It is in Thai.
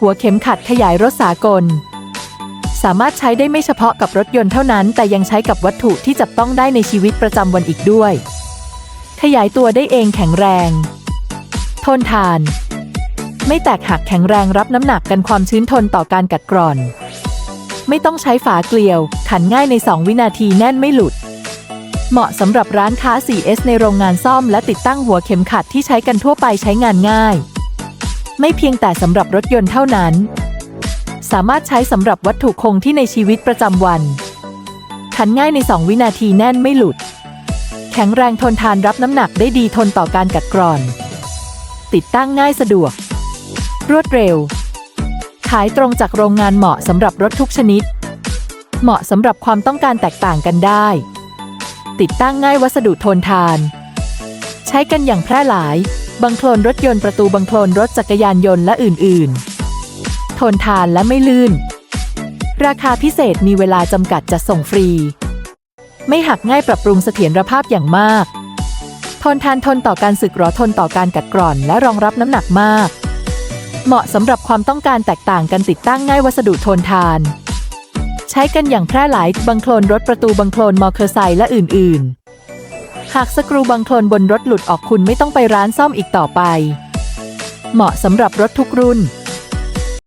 หัวเข็มขัดขยายรถสากล สามารถใช้ได้ไม่เฉพาะกับรถยนต์เท่านั้น แต่ยังใช้กับวัตถุที่จับต้องได้ในชีวิตประจำวันอีกด้วย ขยายตัวได้เองแข็งแรง ทนทาน ไม่แตกหักแข็งแรงรับน้ำหนักกันความชื้นทนต่อการกัดกร่อน ไม่ต้องใช้ฝาเกลียว ขันง่ายใน 2 วินาทีแน่นไม่หลุดเหมาะสำหรับร้านค้า 4S ในโรงงานซ่อมและติดตั้งหัวเข็มขัดที่ใช้กันทั่วไปใช้งานง่าย ไม่เพียงแต่สำหรับรถยนต์เท่านั้น สามารถใช้สำหรับวัตถุคงที่ในชีวิตประจำวัน ขันง่ายใน 2 วินาทีแน่นไม่หลุด แข็งแรงทนทานรับน้ำหนักได้ดีทนต่อการกัดกร่อน ติดตั้งง่ายสะดวก รวดเร็ว ขายตรงจากโรงงานเหมาะสำหรับรถทุกชนิด เหมาะสำหรับความต้องการแตกต่างกันได้ ติดตั้งง่ายวัสดุทนทาน ใช้กันอย่างแพร่หลาย บังโคลนรถยนต์ประตูบังโคลนรถจักรยานยนต์และอื่น ๆ ทนทานและไม่ลื่น ราคาพิเศษมีเวลาจำกัดจัดส่งฟรี ไม่หักง่ายปรับปรุงเสถียรภาพอย่างมาก ทนทานทนต่อการสึกหรอทนต่อการกัดกร่อนและรองรับน้ำหนักมาก เหมาะสำหรับความต้องการแตกต่างกันติดตั้งง่ายวัสดุทนทาน ใช้กันอย่างแพร่หลายบังโคลนรถประตูบังโคลนมอเตอร์ไซค์และอื่น ๆ หากสกรูบางโคลนบนรถหลุดออกคุณไม่ต้องไปร้านซ่อมอีกต่อไป เหมาะสำหรับรถทุกรุ่น